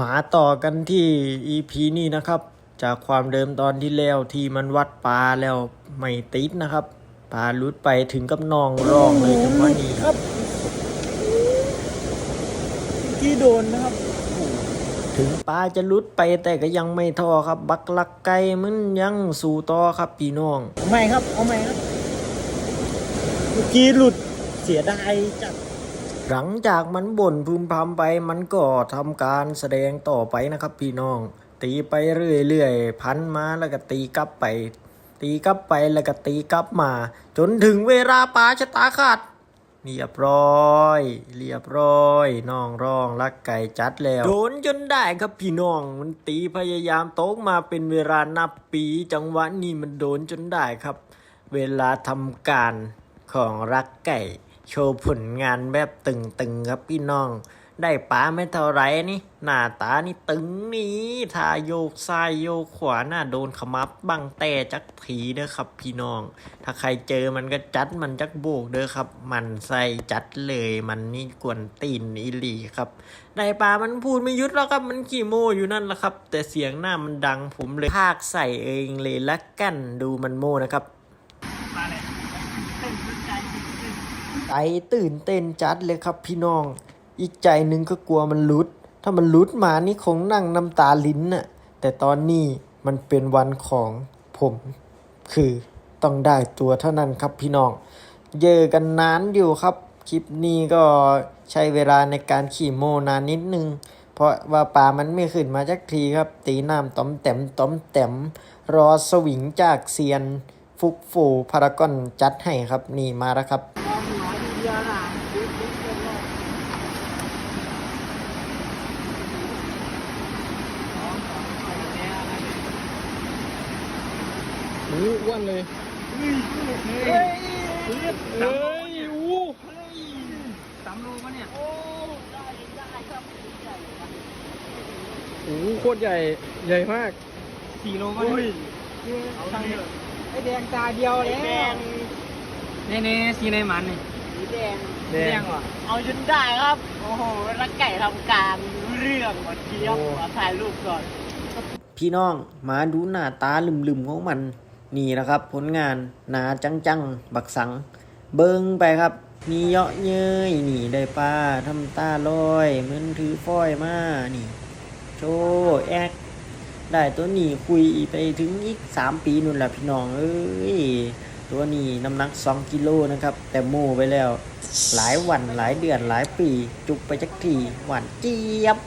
มาต่อกันที่ EP นี้นะครับ จากความเดิมตอนที่แล้วที่มันวัดปลาแล้วไม่ติดนะครับปลาหลุดไปถึงกับนองร้องเลยจังหวะนี้ครับที่โดนนะครับ ถึงปลาจะหลุดไปแต่ก็ยังไม่ท้อครับ บักลักไก่มันยังสู่ต่อครับพี่น้องเอาใหม่ครับเอาใหม่ครับเมื่อกี้หลุดเสียดายจัด หลังจากมันบ่นพึมพำไปมันก็ทำการแสดงต่อไปนะครับ พี่น้อง ตีไปเรื่อยๆพันมาแล้วก็ตีกลับไป ตีกลับไปแล้วก็ตีกลับมา จนถึงเวลาปาชะตาขาดเรียบร้อย เรียบร้อยน้องร้องรักไก่จัดแล้วโดนจนได้ครับพี่น้อง มันตีพยายามโต๊กมาเป็นเวลานับปีจังหวะนี้มันโดนจนได้ครับ เวลาทำการของรักไก่ โชว์ผลงานแบบตึงๆครับพี่น้อง ได้ป๋าไม่เท่าไรนี่ หน้าตานี่ตึงนี้ทาโยกซ้ายโยกขวาหน้าโดนขมับบังแต่จักผีเด้อครับพี่น้อง ถ้าใครเจอมันก็จัดมันจักโบกเด้อครับ มันใส่จัดเลยมันนี่กวนตีนอีหลีครับ ได้ปลามันพูดไม่หยุดแล้วครับมันขี้โมอยู่นั่นแหละครับ แต่เสียงหน้ามันดังผมเลยพากใส่เองเลยละกันดูมันโมนะครับ ใจตื่นเต้นจัดเลยครับพี่น้อง อีกใจหนึ่งก็กลัวมันลุด ถ้ามันลุดมานี่คงนั่งน้ำตาลิ้นน่ะ แต่ตอนนี้มันเป็นวันของผม คือต้องได้ตัวเท่านั้นครับพี่น้อง เยอะกันนานอยู่ครับ คลิปนี้ก็ใช้เวลาในการขี่โมนานนิดนึง เพราะว่าปลามันไม่ขึ้นมาจักทีครับ ตีน้ำต้อมแต้มต้อมแต้มรอสวิงจากเซียนฟุกฟูพารากอนจัดให้ครับนี่มาแล้วครับ หูอ้วนเลยเฮ้ยเฮ้ยอู้สามโลปะเนี่ยโอ้ได้ได้ครับโหโคตรใหญ่ใหญ่มากสี่โลปะเนี่ยเอาทางไอแดงตาเดียวแล้วเน่เน่สีในมันนี่สีแดงแดงงว่ะเอาจนได้ครับ โอ้โหรักไก่ทำการเรื่องวันเดียวถ่ายรูปก่อนพี่น้องมาดูหน้าตาลืมๆของมัน นี่นะครับผลงานหนาจังๆบักสัง เบิงไปครับ มีเยาะเย้ยนี่ได้ป้าทำตาลอยเหมือนถือฟ้อยมานี่ โชแอกได้ตัวนี้คุยไปถึงอีกสามปีนู่นแหละพี่น้องเอ้ยตัวนี้น้ำหนัก2กิโลนะครับ แต่โมไปแล้ว หลายวันหลายเดือนหลายปี จุกไปจักทีหวานเจี๊ยบ